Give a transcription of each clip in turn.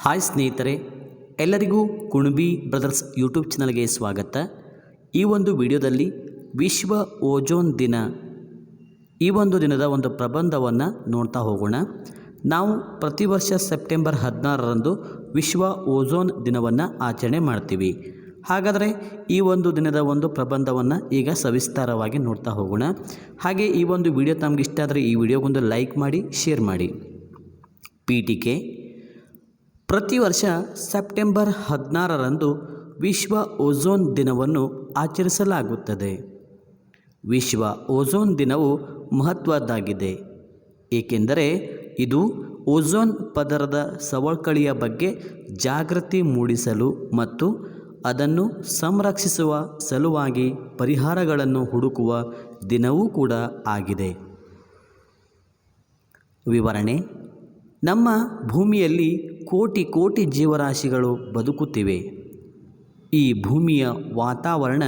Hi ಸ್ನೇಹಿತರೆ, ಎಲ್ಲರಿಗೂ Kunbi brothers YouTube ಚಾನಲ್ಗೆ ಸ್ವಾಗತ. ಈ ಒಂದು ವಿಡಿಯೋದಲ್ಲಿ ವಿಶ್ವ ಓಜೋನ್ ದಿನ, ಈ ಒಂದು ದಿನದ ಒಂದು ಪ್ರಬಂಧವನ್ನು ನೋಡ್ತಾ ಹೋಗೋಣ. ನಾವು ಪ್ರತಿ ವರ್ಷ ಸೆಪ್ಟೆಂಬರ್ ಹದಿನಾರರಂದು ವಿಶ್ವ ಓಜೋನ್ ದಿನವನ್ನು ಆಚರಣೆ ಮಾಡ್ತೀವಿ. ಹಾಗಾದರೆ ಈ ಒಂದು ದಿನದ ಒಂದು ಪ್ರಬಂಧವನ್ನು ಈಗ ಸವಿಸ್ತಾರವಾಗಿ ನೋಡ್ತಾ ಹೋಗೋಣ. ಹಾಗೆ ಈ ಒಂದು ವಿಡಿಯೋ ತಮಗೆ ಇಷ್ಟ ಆದರೆ ಈ ವಿಡಿಯೋಗೊಂದು ಲೈಕ್ ಮಾಡಿ, ಶೇರ್ ಮಾಡಿ. ಪೀಠಿಕೆ ಪ್ರತಿ ವರ್ಷ ಸೆಪ್ಟೆಂಬರ್ ಹದಿನಾರರಂದು ವಿಶ್ವ ಓಝೋನ್ ದಿನವನ್ನು ಆಚರಿಸಲಾಗುತ್ತದೆ. ವಿಶ್ವ ಓಝೋನ್ ದಿನವು ಮಹತ್ವದ್ದಾಗಿದೆ. ಏಕೆಂದರೆ ಇದು ಓಝೋನ್ ಪದರದ ಸವಕಳಿಯ ಬಗ್ಗೆ ಜಾಗೃತಿ ಮೂಡಿಸಲು ಮತ್ತು ಅದನ್ನು ಸಂರಕ್ಷಿಸುವ ಸಲುವಾಗಿ ಪರಿಹಾರಗಳನ್ನು ಹುಡುಕುವ ದಿನವೂ ಕೂಡ ಆಗಿದೆ. ವಿವರಣೆ, ನಮ್ಮ ಭೂಮಿಯಲ್ಲಿ ಕೋಟಿ ಕೋಟಿ ಜೀವರಾಶಿಗಳು ಬದುಕುತ್ತಿವೆ. ಈ ಭೂಮಿಯ ವಾತಾವರಣ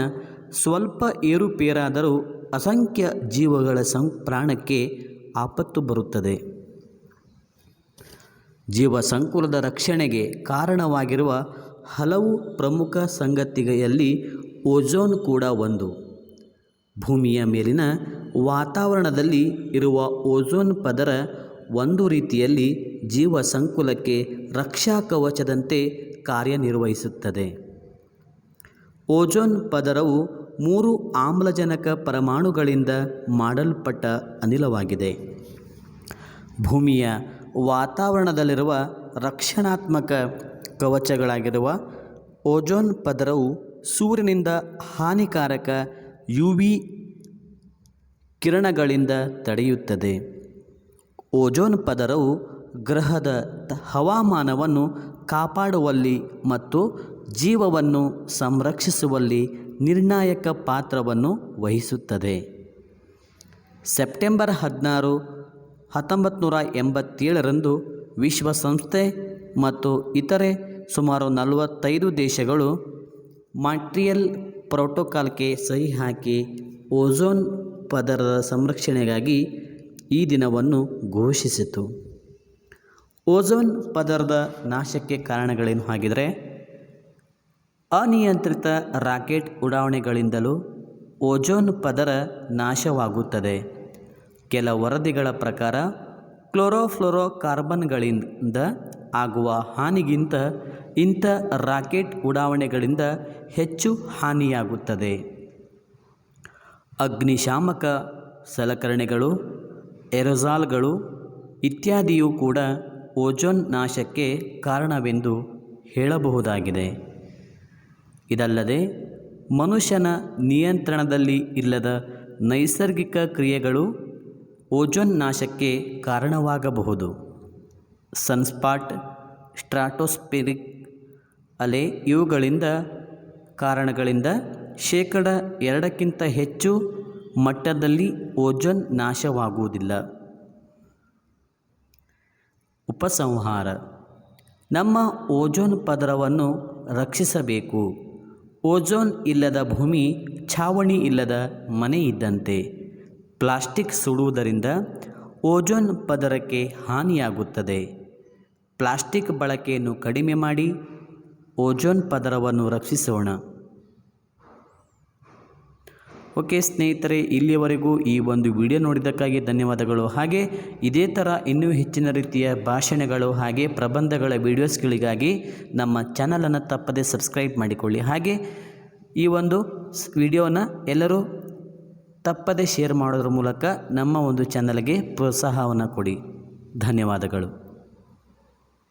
ಸ್ವಲ್ಪ ಏರುಪೇರಾದರೂ ಅಸಂಖ್ಯ ಜೀವಗಳ ಸಂ, ಪ್ರಾಣಕ್ಕೆ ಆಪತ್ತು ಬರುತ್ತದೆ. ಜೀವ ಸಂಕುಲದ ರಕ್ಷಣೆಗೆ ಕಾರಣವಾಗಿರುವ ಹಲವು ಪ್ರಮುಖ ಸಂಗತಿಗಳಲ್ಲಿ ಓಜೋನ್ ಕೂಡ ಒಂದು. ಭೂಮಿಯ ಮೇಲಿನ ವಾತಾವರಣದಲ್ಲಿ ಇರುವ ಓಜೋನ್ ಪದರ ಒಂದು ರೀತಿಯಲ್ಲಿ ಜೀವ ಸಂಕುಲಕ್ಕೆ ರಕ್ಷಾ ಕವಚದಂತೆ ಕಾರ್ಯನಿರ್ವಹಿಸುತ್ತದೆ. ಓಜೋನ್ ಪದರವು ಮೂರು ಆಮ್ಲಜನಕ ಪರಮಾಣುಗಳಿಂದ ಮಾಡಲ್ಪಟ್ಟ ಅನಿಲವಾಗಿದೆ. ಭೂಮಿಯ ವಾತಾವರಣದಲ್ಲಿರುವ ರಕ್ಷಣಾತ್ಮಕ ಕವಚಗಳಾಗಿರುವ ಓಜೋನ್ ಪದರವು ಸೂರ್ಯನಿಂದ ಹಾನಿಕಾರಕ ಯು ವಿ ಕಿರಣಗಳಿಂದ ತಡೆಯುತ್ತದೆ. ಓಜೋನ್ ಪದರವು ಗ್ರಹದ ಹವಾಮಾನವನ್ನು ಕಾಪಾಡುವಲ್ಲಿ ಮತ್ತು ಜೀವವನ್ನು ಸಂರಕ್ಷಿಸುವಲ್ಲಿ ನಿರ್ಣಾಯಕ ಪಾತ್ರವನ್ನು ವಹಿಸುತ್ತದೆ. ಸೆಪ್ಟೆಂಬರ್ ಹದಿನಾರು ಹತ್ತೊಂಬತ್ತು ನೂರ ಎಂಬತ್ತೇಳರಂದು ವಿಶ್ವಸಂಸ್ಥೆ ಮತ್ತು ಇತರೆ ಸುಮಾರು ನಲವತ್ತೈದು ದೇಶಗಳು ಮಾಂಟ್ರಿಯಲ್ ಪ್ರೋಟೋಕಾಲ್ಗೆ ಸಹಿ ಹಾಕಿ ಓಝೋನ್ ಪದರದ ಸಂರಕ್ಷಣೆಗಾಗಿ ಈ ದಿನವನ್ನು ಘೋಷಿಸಿತು. ಓಝೋನ್ ಪದರದ ನಾಶಕ್ಕೆ ಕಾರಣಗಳೇನು ಆಗಿದರೆ ಅನಿಯಂತ್ರಿತ ರಾಕೆಟ್ ಉಡಾವಣೆಗಳಿಂದಲೂ ಓಜೋನ್ ಪದರ ನಾಶವಾಗುತ್ತದೆ. ಕೆಲ ವರದಿಗಳ ಪ್ರಕಾರ ಕ್ಲೋರೋಫ್ಲೋರೋ ಕಾರ್ಬನ್ಗಳಿಂದ ಆಗುವ ಹಾನಿಗಿಂತ ಇಂಥ ರಾಕೆಟ್ ಉಡಾವಣೆಗಳಿಂದ ಹೆಚ್ಚು ಹಾನಿಯಾಗುತ್ತದೆ. ಅಗ್ನಿಶಾಮಕ ಸಲಕರಣೆಗಳು ಎರೋಸಾಲ್ಗಳು ಇತ್ಯಾದಿಯೂ ಕೂಡ ಓಜೋನ್ ನಾಶಕ್ಕೆ ಕಾರಣವೆಂದು ಹೇಳಬಹುದಾಗಿದೆ. ಇದಲ್ಲದೆ, ಮನುಷ್ಯನ ನಿಯಂತ್ರಣದಲ್ಲಿ ಇಲ್ಲದ ನೈಸರ್ಗಿಕ ಕ್ರಿಯೆಗಳು ಓಜೋನ್ ನಾಶಕ್ಕೆ ಕಾರಣವಾಗಬಹುದು. ಸನ್ಸ್ಪಾಟ್ ಸ್ಟ್ರಾಟೋಸ್ಪೆರಿಕ್ ಅಲೆ ಇವುಗಳಿಂದ ಕಾರಣಗಳಿಂದ ಶೇಕಡ ಎರಡಕ್ಕಿಂತ ಹೆಚ್ಚು ಮಟ್ಟದಲ್ಲಿ ಓಜೋನ್ ನಾಶವಾಗುವುದಿಲ್ಲ. ಉಪಸಂಹಾರ. ನಮ್ಮ ಓಜೋನ್ ಪದರವನ್ನು ರಕ್ಷಿಸಬೇಕು. ಓಜೋನ್ ಇಲ್ಲದ ಭೂಮಿ, ಛಾವಣಿ ಇಲ್ಲದ ಮನೆ ಇದ್ದಂತೆ. ಪ್ಲಾಸ್ಟಿಕ್ ಸುಡುವುದರಿಂದ ಓಜೋನ್ ಪದರಕ್ಕೆ ಹಾನಿಯಾಗುತ್ತದೆ. ಪ್ಲಾಸ್ಟಿಕ್ ಬಳಕೆಯನ್ನು ಕಡಿಮೆ ಮಾಡಿ ಓಜೋನ್ ಪದರವನ್ನು ರಕ್ಷಿಸೋಣ. ಓಕೆ ಸ್ನೇಹಿತರೆ, ಇಲ್ಲಿಯವರೆಗೂ ಈ ಒಂದು ವಿಡಿಯೋ ನೋಡಿದ್ದಕ್ಕಾಗಿ ಧನ್ಯವಾದಗಳು. ಹಾಗೆ ಇದೇ ಥರ ಇನ್ನೂ ಹೆಚ್ಚಿನ ರೀತಿಯ ಭಾಷಣಗಳು ಹಾಗೆ ಪ್ರಬಂಧಗಳ ವಿಡಿಯೋಸ್ಗಳಿಗಾಗಿ ನಮ್ಮ ಚಾನಲನ್ನು ತಪ್ಪದೆ ಸಬ್ಸ್ಕ್ರೈಬ್ ಮಾಡಿಕೊಳ್ಳಿ. ಹಾಗೆ ಈ ಒಂದು ವಿಡಿಯೋನ ಎಲ್ಲರೂ ತಪ್ಪದೆ ಶೇರ್ ಮಾಡೋದ್ರ ಮೂಲಕ ನಮ್ಮ ಒಂದು ಚಾನಲ್ಗೆ ಪ್ರೋತ್ಸಾಹವನ್ನು ಕೊಡಿ. ಧನ್ಯವಾದಗಳು.